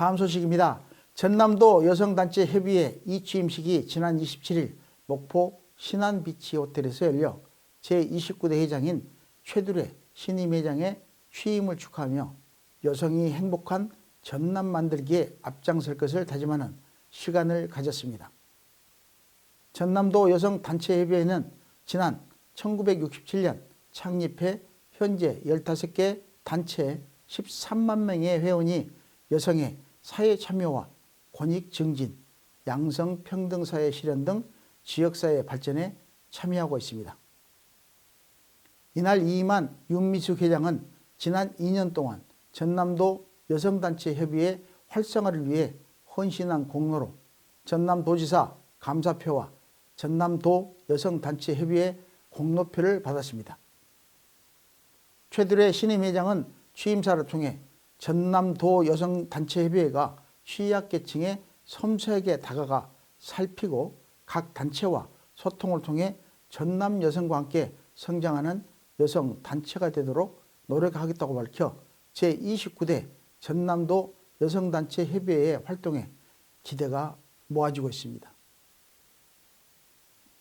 다음 소식입니다. 전남도 여성단체 협의회 이 취임식이 지난 27일 목포 신안비치 호텔에서 열려 제29대 회장인 최두레 신임 회장의 취임을 축하하며 여성이 행복한 전남 만들기에 앞장설 것을 다짐하는 시간을 가졌습니다. 전남도 여성단체협의회는 지난 1967년 창립해 현재 15개 단체 13만 명의 회원이 여성의 사회 참여와 권익 증진, 양성 평등 사회 실현 등 지역 사회 발전에 참여하고 있습니다. 이날 이임한 윤미숙 회장은 지난 2년 동안 전남도 여성단체 협의회 활성화를 위해 헌신한 공로로 전남도지사 감사표와 전남도 여성단체 협의회 공로표를 받았습니다. 최두레 신임 회장은 취임사를 통해 전남도 여성단체협의회가 취약계층에 섬세하게 다가가 살피고 각 단체와 소통을 통해 전남 여성과 함께 성장하는 여성 단체가 되도록 노력하겠다고 밝혀 제29대 전남도 여성단체 협의회의 활동에 기대가 모아지고 있습니다.